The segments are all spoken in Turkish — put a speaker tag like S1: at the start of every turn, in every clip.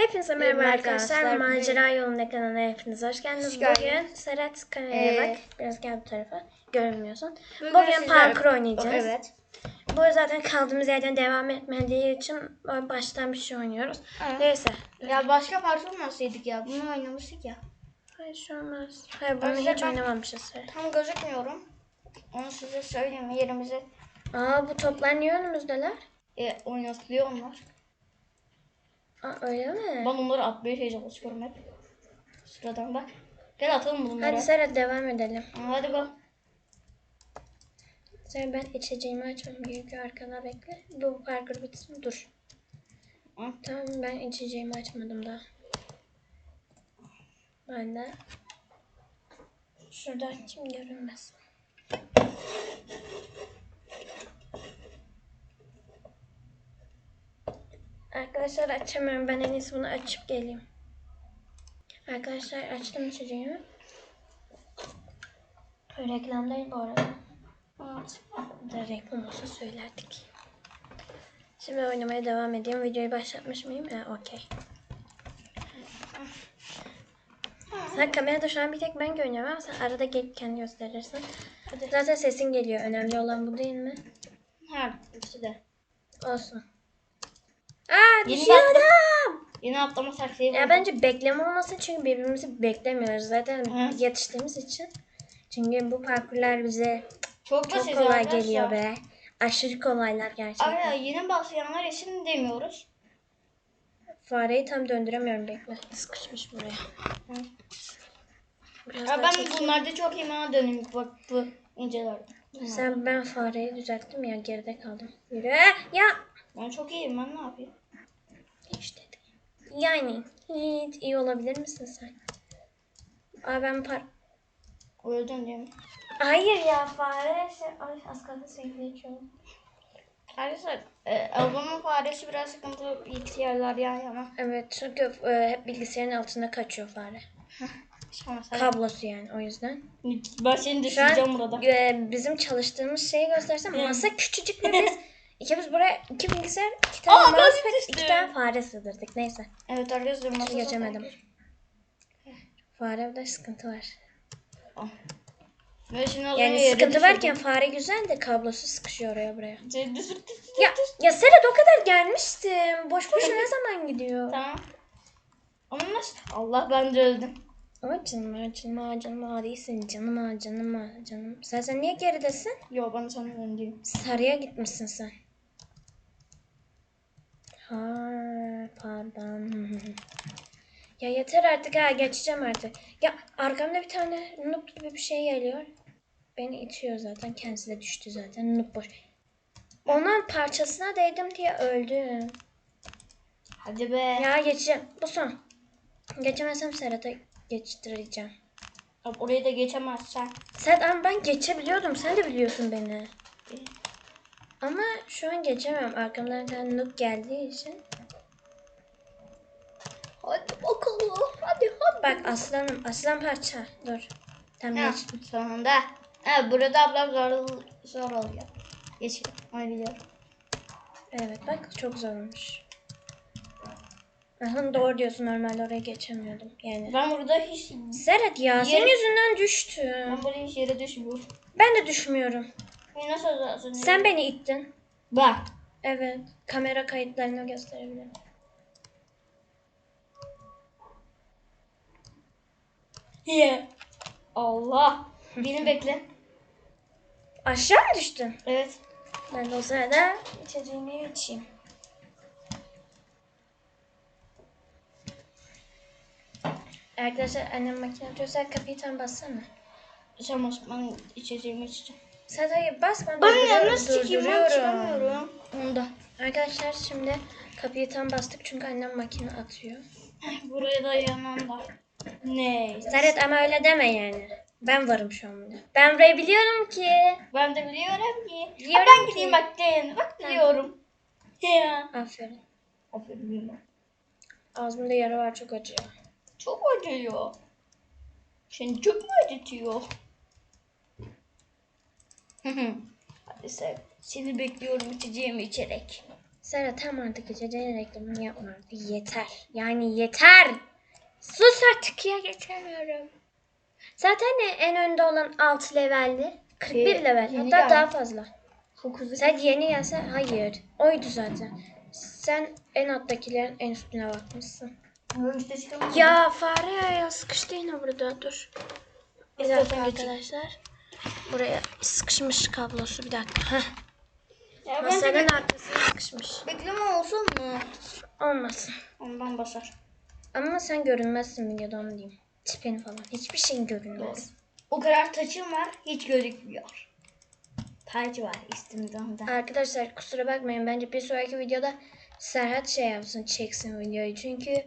S1: Hepinize merhaba arkadaşlar.
S2: arkadaşlar.
S1: Macera yolunda kanalına hepiniz hoş geldiniz.
S2: Hoş.
S1: Bugün Serhat kameraya
S2: Ee,
S1: bak. Biraz gel bu tarafa. Görünmüyorsun.
S2: Bugün
S1: Bugün, parkur oynayacağız.
S2: Evet.
S1: Bu zaten kaldığımız yerden devam etmediği için baştan bir şey oynuyoruz.
S2: Evet.
S1: Neyse.
S2: Ya başka parkur mu alsaydık ya? Bunu oynamıştık ya.
S1: Hayır şu olmaz. Hayır bunu hiç oynamamışız.
S2: Tam gözükmüyorum. Onu size söyleyeyim. Yerimizi
S1: Aa bu toplar niye önümüzdeler?
S2: e, oynatılıyor onlar.
S1: Aa öyle mi?
S2: Ben onları atmaya çalışıyorum hep. Sıradan bak. Gel atalım bunları.
S1: Hadi Serhat devam edelim.
S2: Hadi go.
S1: Sen ben içeceğimi açmam gerekiyor arkana bekle. Bu parkur bitsin dur.
S2: Hı.
S1: Tamam ben içeceğimi açmadım daha. Ben de şurada açayım görünmez. Arkadaşlar açamıyorum. Ben en iyisi bunu açıp geleyim. Arkadaşlar açtım içeceğimi. Reklam değil bu arada. Da reklam olsa söylerdik. Şimdi oynamaya devam edeyim. Videoyu başlatmış mıyım? Ha, okey. Sen kamerada şu an bir tek ben görünüyorum ama sen arada gelip kendi gösterirsin. Zaten sesin geliyor. Önemli olan bu değil mi?
S2: Ha, ikisi de.
S1: Olsun. Aa
S2: Yeni
S1: düşüyorum.
S2: Yine atlama taktiği
S1: Ya
S2: buldum.
S1: bence bekleme olmasın çünkü birbirimizi beklemiyoruz zaten
S2: Hı.
S1: yetiştiğimiz için. Çünkü bu parkurlar bize
S2: Çok
S1: çok
S2: basit
S1: kolay
S2: arkadaşlar.
S1: geliyor be. Aşırı kolaylar gerçekten.
S2: Abi yeni başlayanlar için demiyoruz.
S1: Fareyi tam döndüremiyorum bekle. Sıkışmış buraya.
S2: Hı.
S1: Biraz
S2: Ya
S1: daha
S2: ben
S1: çekeyim.
S2: bunlarda çok iyi bana dönüm bak bu incelerde.
S1: Sen ben fareyi düzelttim ya geride kaldım. Yürü. Ya.
S2: Ben çok iyiyim ben ne yapayım?
S1: İşte. Yani hiç iyi olabilir misin sen? Aa ben par...
S2: Öldün değil mi?
S1: Hayır ya fare şey... Ay az kaldı sevgili içiyorum.
S2: Arkadaşlar e, ablamın faresi biraz sıkıntı bilgisayarlar ya ama.
S1: Evet çünkü e, hep bilgisayarın altında kaçıyor fare. Kablosu yani o yüzden.
S2: Ben seni düşüreceğim burada.
S1: e, bizim çalıştığımız şeyi göstersem masa küçücük ve biz ikimiz buraya iki bilgisayar, iki tane
S2: Aa, ben
S1: mousepad,
S2: düştüm.
S1: iki tane fare sığdırdık. Neyse.
S2: Evet arkadaşlar masa
S1: geçemedim. Farede sıkıntı var.
S2: Ve şimdi az
S1: Yani
S2: yere
S1: sıkıntı
S2: düşürdüm.
S1: varken fare güzel de kablosu sıkışıyor oraya buraya.
S2: Düşürdüm.
S1: Ya ya Serhat o kadar gelmiştim. Boş boş ne zaman gidiyor?
S2: Tamam. Ama nasıl? Allah ben de öldüm.
S1: Ama canım ha canım ha canım ha değilsin canım ha canım ha canım. Sen sen niye geridesin?
S2: Yo ben sana öndeyim.
S1: Sarıya gitmişsin sen. Ha pardon. ya yeter artık ha geçeceğim artık. Ya arkamda bir tane noob gibi bir şey geliyor. Beni itiyor zaten. Kendisi de düştü zaten. Noob boş. Onun parçasına değdim diye öldüm.
S2: Hadi be.
S1: Ya geçeceğim. Bu son. Geçemezsem Serhat'a geçtireceğim.
S2: Abi Orayı da geçemezsen.
S1: Sen ama ben geçebiliyordum. Sen de biliyorsun beni. Ama şu an geçemem. Arkamdan bir tane noob geldiği için.
S2: Hadi bakalım. Hadi hadi.
S1: Bak aslanım. Aslan parça. Dur. Tamam
S2: Ha,
S1: geçtim.
S2: sonunda. Ha, burada ablam zor, zor oluyor. Geçelim. Oynayacağım.
S1: Evet bak çok zor olmuş. Aha, doğru diyorsun normalde oraya geçemiyordum. Yani.
S2: Ben burada hiç
S1: Serhat ya senin
S2: Yere-
S1: yüzünden düştüm.
S2: ben burada hiç yere düşmüyorum.
S1: Ben de düşmüyorum.
S2: Beni nasıl azalsın?
S1: Sen beni ittin.
S2: Bak.
S1: Evet. Kamera kayıtlarını gösterebilirim.
S2: Ye. Allah. Beni bekle.
S1: Aşağı mı düştün?
S2: Evet.
S1: Ben de o sırada içeceğimi içeyim. Arkadaşlar annem makine atıyorsa kapıyı tam bassana.
S2: Sen Osman içeceğimi içeceğim.
S1: Sen hayır basma.
S2: Ben
S1: durduruyorum,
S2: ya nasıl çekeyim ben çıkamıyorum. Onda.
S1: Arkadaşlar şimdi kapıyı tam bastık çünkü annem makine atıyor.
S2: Buraya da yanında. Ne?
S1: Serhat ama öyle deme yani. Ben varım şu an burada. Ben burayı biliyorum ki.
S2: Ben de biliyorum ki.
S1: Biliyorum
S2: Ha, ben
S1: ki.
S2: gideyim bak den. Bak biliyorum. Ya.
S1: Aferin.
S2: Aferin.
S1: Ağzımda yara var çok acıyor.
S2: Çok acıyor. Seni çok mu acıtıyor? Sen. Seni bekliyorum içeceğimi içerek.
S1: Serhat tam artık içeceğin reklamını yapma artık. Yeter. Yani yeter. Sus artık ya geçemiyorum. Zaten en önde olan 6 levelli. 41
S2: Şey,
S1: level.
S2: yeni
S1: Hatta
S2: geldi.
S1: daha fazla.
S2: Çok hızlı.
S1: Sen yeni gelse hayır. Oydu zaten. Sen en alttakilerin en üstüne bakmışsın.
S2: Çıkamadım.
S1: Ya fare ya, ya sıkıştı yine burada dur. Bir dakika arkadaşlar. Buraya sıkışmış kablosu bir dakika. Heh.
S2: Ya
S1: Masanın arkasına sıkışmış.
S2: bekleme olsun mu?
S1: Olmasın.
S2: Ondan basar.
S1: Ama sen görünmezsin videoda onu diyeyim. Tipin falan. Hiçbir şeyin görünmez.
S2: O kadar taçım var hiç gözükmüyor. Taç var üstümde ondan.
S1: Arkadaşlar kusura bakmayın. Bence bir sonraki videoda Serhat şey yapsın. Çeksin videoyu. Çünkü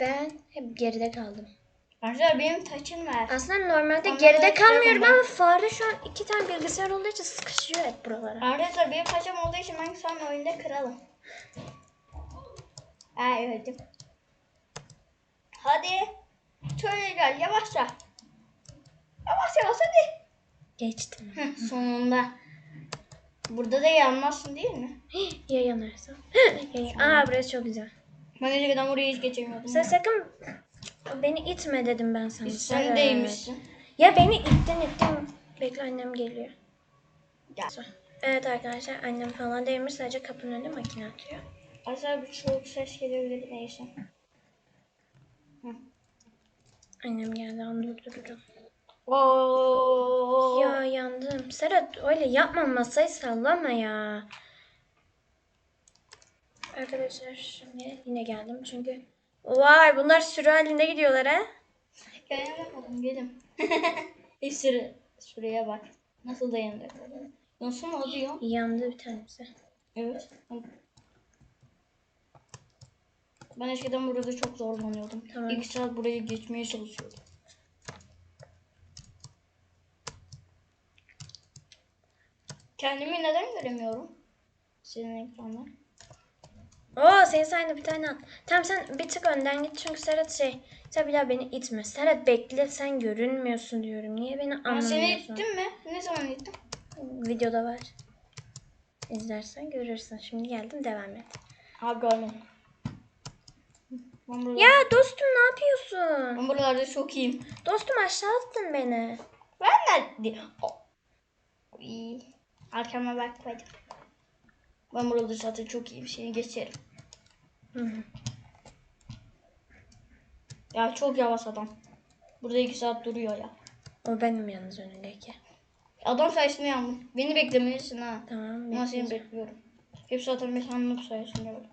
S1: ben hep geride kaldım.
S2: Arkadaşlar benim taçım var.
S1: Aslında normalde
S2: Ama
S1: geride kalmıyorum ama fare şu an iki tane bilgisayar olduğu için sıkışıyor hep buralara.
S2: Arkadaşlar benim taçım olduğu için ben an oyunda kralım. Ay öldüm. Hadi. Şöyle gel yavaşça. Yavaş yavaş hadi.
S1: Geçtim.
S2: Heh, sonunda. Burada da yanmazsın değil mi?
S1: ya yanarsa? ya, yan- Aa burası çok güzel.
S2: Ben önceden buraya hiç geçemiyordum.
S1: Sen sakın beni itme dedim ben sana.
S2: Sen
S1: Serhat.
S2: değmişsin.
S1: Ya beni ittin ittin. Bekle annem geliyor.
S2: Gel.
S1: Evet arkadaşlar annem falan değilmiş sadece kapının önünde makine atıyor.
S2: Arkadaşlar bir soğuk ses gelebilir neyse.
S1: Annem geldi onu durdurdum.
S2: Oo.
S1: Ya yandım. Serhat öyle yapma masayı sallama ya. Arkadaşlar şimdi yine geldim çünkü Vay bunlar sürü halinde gidiyorlar ha.
S2: Gel bakalım gelin. bir sürü şuraya bak. Nasıl dayandı? Nasıl mı oluyor?
S1: Yandı bir tanesi.
S2: Evet. Ben eskiden burada çok zorlanıyordum.
S1: Tamam.
S2: İlk saat buraya geçmeye çalışıyordum. Kendimi neden göremiyorum? Senin ekranda.
S1: Oo senin sayende bir tane at. Tamam sen bir tık önden git çünkü Serhat şey. Bir daha beni itme. Serhat bekle sen görünmüyorsun diyorum. Niye beni
S2: Ben seni
S1: anlamıyorsun?
S2: ittim mi? Ne zaman ittim?
S1: Videoda var. İzlersen görürsün. Şimdi geldim devam et.
S2: Ha görmedim. Ben buralarda,
S1: Ya dostum ne yapıyorsun?
S2: ben buralarda çok iyiyim.
S1: Dostum aşağı attın beni.
S2: Ben nerede? İyi. Arkama bakmadım. Ben burada zaten çok iyiyim. Seni geçerim.
S1: Hı hı.
S2: Ya çok yavaş adam. Burada iki saat duruyor ya.
S1: o benim yalnız önündeki.
S2: Adam sayesinde yandım. Beni beklemelisin ha.
S1: Tamam.
S2: Ama seni bekliyorum. Hep zaten bir sandım sayesinde böyle.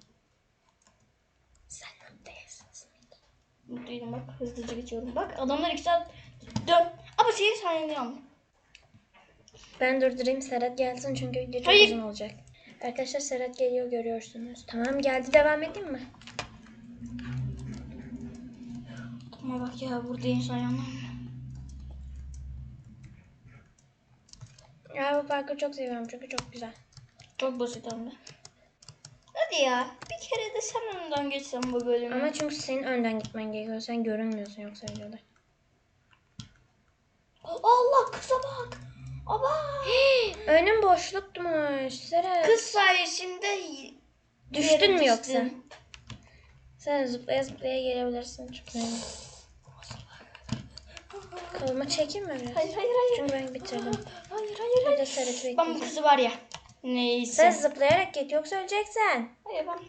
S1: Sen neredesin?
S2: Mutluyum bak hızlıca geçiyorum. Bak adamlar iki saat dön. Ama senin sayende yandım.
S1: Ben durdurayım Serhat gelsin çünkü video çok
S2: Hayır.
S1: uzun olacak. Arkadaşlar Serhat geliyor görüyorsunuz. Tamam geldi devam edeyim mi?
S2: Ama bak ya burada insan yandım.
S1: Ya bu parkuru çok seviyorum çünkü çok güzel.
S2: Çok basit de. Hadi ya. Bir kere de sen önden geçsen bu bölümü.
S1: Ama çünkü senin önden gitmen gerekiyor. Sen görünmüyorsun yoksa videoda.
S2: Allah kıza bak. Aba.
S1: Önüm boşlukmuş Serhat.
S2: Kız sayesinde
S1: Düştün mü yoksa? Sen zıplaya zıplaya gelebilirsin. Çok sevdim. Kolumu çekeyim mi biraz?
S2: Hayır hayır hayır.
S1: Çünkü ben bitirdim.
S2: Hayır hayır
S1: Burada
S2: hayır.
S1: Serhat'ı
S2: Ben bu kızı var ya. Neyse.
S1: Sen zıplayarak git yoksa öleceksin.
S2: Hayır ben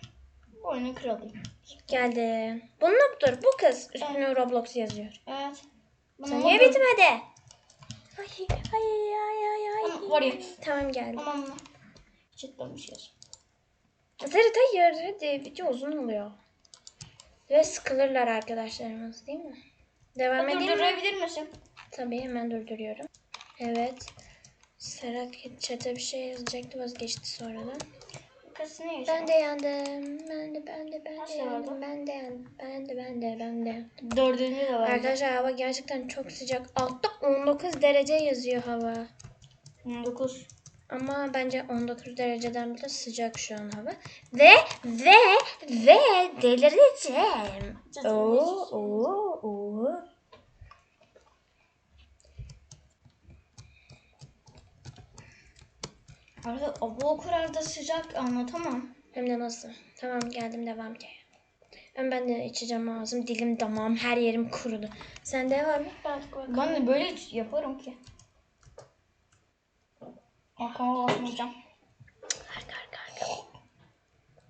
S2: bu oyunun kralıyım.
S1: Geldi. Bu Noob'dur. Bu kız. Üstüne Roblox yazıyor.
S2: Evet. Ben
S1: Sen niye bitmedi? Ay ay ay ay ay.
S2: Ama var ya.
S1: Tamam geldi.
S2: Aman mı? Cidden bir şey.
S1: Serhat hayır hadi video uzun oluyor. Ve sıkılırlar arkadaşlarımız değil mi? Devam edeyim mi?
S2: Durdurabilir misin?
S1: Tabii hemen durduruyorum. Evet. Serhat chat'e bir şey yazacaktı vazgeçti sonradan.
S2: Kız ne
S1: Ben de yandım. Ben de ben de ben de yandım.
S2: yandı?
S1: Ben de yandım. Ben de ben de ben de.
S2: Dördüncü de var.
S1: Arkadaşlar hava gerçekten çok sıcak. Altta 19 derece yazıyor hava.
S2: 9.
S1: Ama bence 19 dereceden bile sıcak şu an hava. Ve ve ve delireceğim. Oo oo oo.
S2: Arada bu o kadar da sıcak anlatamam.
S1: Hem de nasıl? Tamam geldim devam ki. Hem ben de içeceğim ağzım, dilim, damağım, her yerim kurudu. Sen devam et. Ben bakalım.
S2: Ben de böyle yaparım ki. Arkama basmayacağım.
S1: Arka arka arka.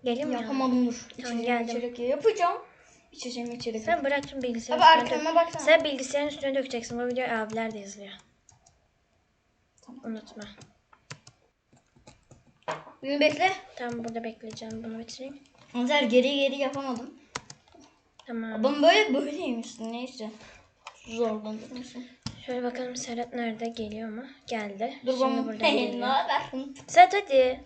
S1: Geleyim mi? ya?
S2: Yapamadım dur.
S1: Tamam,
S2: İçeceğim
S1: geldim.
S2: içerek yapacağım. İçeceğim içerek.
S1: Sen bırak şimdi bilgisayarın
S2: Abi
S1: üstüne
S2: arkama
S1: dök.
S2: baksana.
S1: Sen bilgisayarın üstüne dökeceksin. Bu videoyu abiler de izliyor.
S2: Tamam.
S1: Unutma.
S2: Beni bekle.
S1: Tamam burada bekleyeceğim. Bunu bitireyim.
S2: Özer geri geri yapamadım.
S1: Tamam.
S2: Ben böyle böyleymişsin neyse. Zorlanmışsın.
S1: Şöyle bakalım Serhat nerede? Geliyor mu? Geldi.
S2: Dur
S1: Şimdi
S2: ben
S1: burada
S2: ne
S1: geliyor.
S2: haber?
S1: Serhat hadi.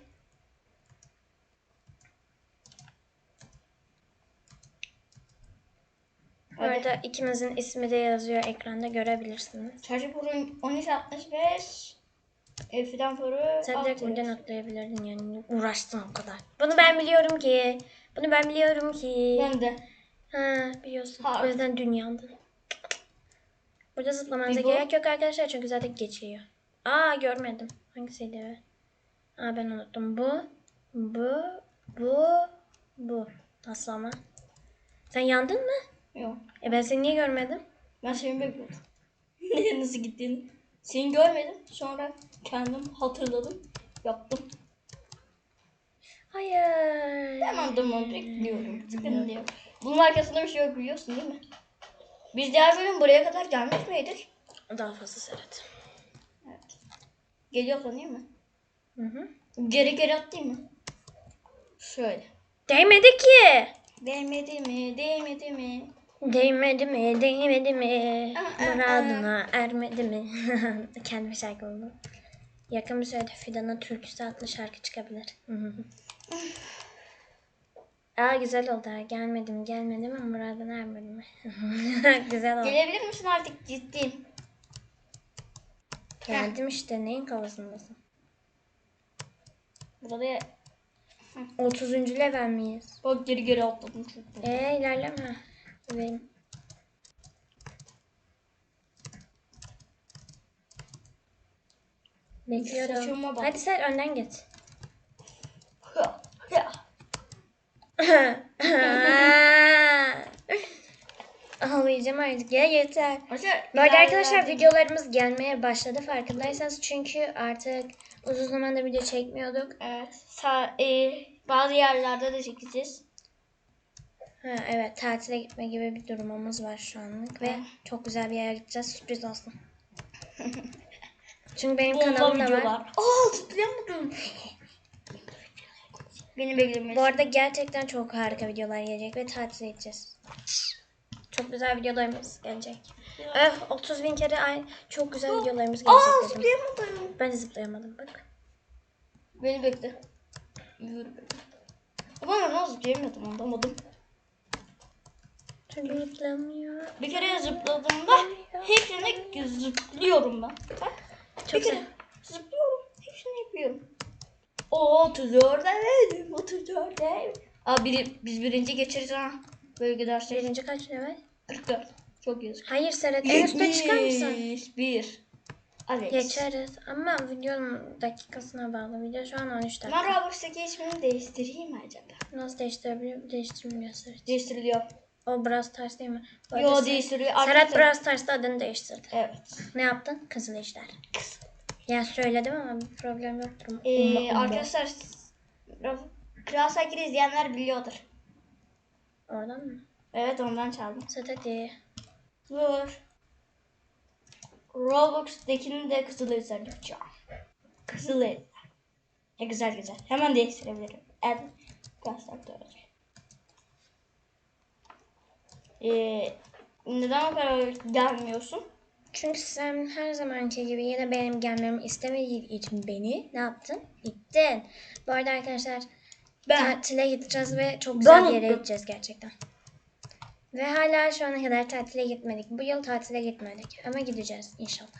S2: Hadi.
S1: arada ikimizin ismi de yazıyor ekranda görebilirsiniz.
S2: Çocuk burun 1365 e, fidan foru
S1: Sen direkt buradan atlayabilirdin yani uğraştın o kadar. Bunu ben biliyorum ki. Bunu ben biliyorum ki.
S2: Ben de.
S1: Ha biliyorsun.
S2: Ha.
S1: O yüzden dünyandın. Burada zıplamanıza
S2: Bir bu.
S1: gerek yok arkadaşlar çünkü zaten geçiyor. Aa görmedim. Hangisiydi? Aa ben unuttum. Bu, bu, bu, bu. Nasıl ama? Sen yandın mı?
S2: Yok.
S1: E ben seni niye görmedim?
S2: Ben seni bekliyordum. Nasıl gittiğini. Seni görmedim. Sonra kendim hatırladım. Yaptım.
S1: Hayır.
S2: Hemen durmamı bekliyorum. Sıkıntı yok. Bunun arkasında bir şey yok biliyorsun değil mi? Biz diğer bölüm buraya kadar gelmiş miydik?
S1: Daha fazla Serhat.
S2: Evet. Geliyorsan değil mi?
S1: Hı hı.
S2: Geri geri atlayayım mı? Şöyle.
S1: Değmedi ki.
S2: Değmedi mi? Değmedi mi?
S1: Değmedi mi? Değmedi mi?
S2: Aa, aa,
S1: Muradına ermedi mi? Kendime şarkı buldum. Yakın bir sürede Fidan'a türküsü adlı şarkı çıkabilir. Aa güzel oldu ha. Gelmedim gelmedim ama muradına ermedi mi? güzel oldu.
S2: Gelebilir misin artık ciddiyim.
S1: Geldim işte neyin kafasındasın?
S2: Burada
S1: 30. level miyiz?
S2: bak geri geri atladım çok.
S1: Eee ilerleme. Benim. Bekliyorum. Hadi sen önden
S2: hıa.
S1: Ağlayacağım artık ya yeter. Bu arada arkadaşlar videolarımız gelmeye başladı farkındaysanız çünkü artık uzun zamandır video çekmiyorduk.
S2: Evet. Sa e, bazı yerlerde de çekeceğiz.
S1: Ha, evet tatile gitme gibi bir durumumuz var şu anlık ve
S2: Ah.
S1: çok güzel bir yere gideceğiz sürpriz olsun. Çünkü benim
S2: Bomba
S1: kanalım da var.
S2: videolar. Aa zıplayamadım. Beni beklemeyin.
S1: Bu arada gerçekten çok harika videolar gelecek ve tatile gideceğiz. Çok güzel videolarımız gelecek. Öf 30 bin kere ay çok güzel videolarımız
S2: Aa
S1: gelecek dedim.
S2: zıplayamadım.
S1: Ben de zıplayamadım bak.
S2: Beni bekle. Yürü bekle. Ama nasıl zıplayamadım anlamadım.
S1: Zıplamıyor.
S2: Bir kere zıpladığımda hepsini zıplıyorum ben. Bak.
S1: Çok
S2: bir kere zıplıyorum. Hepsini yapıyorum. O 34'e 34'e. Aa biri, biz birinci geçeriz ha. Böyle gidersek.
S1: Birinci kaç level?
S2: 44. Çok yazık.
S1: Hayır Serhat en üstte çıkar mısın?
S2: 1. Alex.
S1: Geçeriz ama videonun dakikasına bağlı. Video şu an 13 dakika.
S2: Ben Roblox'taki ismini değiştireyim mi acaba?
S1: Nasıl değiştirebiliyor? Değiştirmiyor Serhat.
S2: Değiştiriliyor.
S1: O Brawl Stars değil mi? Arada
S2: Yo değiştiriliyor.
S1: Serhat
S2: Arkadaşlar-
S1: Brawl Stars'ta adını değiştirdi.
S2: Evet.
S1: Ne yaptın? Kızıl işler. Ya söyledim ama bir problem yoktur.
S2: Ee,
S1: Umma-
S2: arkadaşlar Kral Sakir izleyenler biliyordur.
S1: Oradan mı?
S2: Evet ondan çaldım.
S1: Sat hadi.
S2: Dur. Roblox'takini de kızıl ezber yapacağım. Kızıl ezber. E güzel güzel. Hemen değiştirebilirim. Evet. Göster de olacak. Ee, neden o kadar gelmiyorsun?
S1: Çünkü sen her zamanki gibi yine benim gelmemi istemediğin için beni ne yaptın? Gittin. Bu arada arkadaşlar
S2: Ben
S1: tatile gideceğiz ve çok güzel bir yere
S2: unuttum.
S1: gideceğiz gerçekten. Ve hala şu ana kadar tatile gitmedik. Bu yıl tatile gitmedik. Ama gideceğiz inşallah.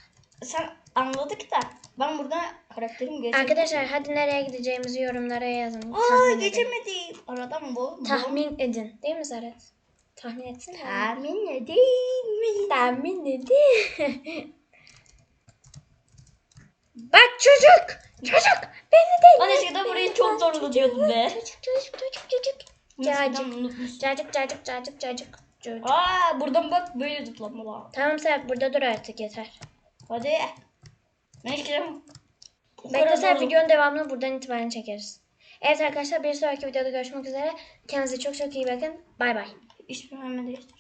S2: sen anladık da ben burada karakterim geçemedim.
S1: Arkadaşlar hadi nereye gideceğimizi yorumlara yazın.
S2: Aa
S1: Tahmin edin.
S2: geçemedim. Arada mı bu? Bu-
S1: Tahmin edin. Değil mi Zaret? Tahmin etsin.
S2: Tahmin edeyim mi?
S1: Tahmin edin. Bak çocuk. Çocuk. Beni de.
S2: Ben eskiden burayı çok zorluyordum be.
S1: Çocuk çocuk çocuk çocuk. Cacık. Cacık cacık cacık cacık. Çocuk.
S2: Aa buradan bak böyle zıplama var.
S1: Tamam Serp burada dur artık yeter.
S2: Hadi. Eskiden bu
S1: Bekle Serp videonun devamını buradan itibaren çekeriz. Evet arkadaşlar bir sonraki videoda görüşmek üzere. Kendinize çok çok iyi bakın. Bay bay.
S2: İsmimi hemen değiştir.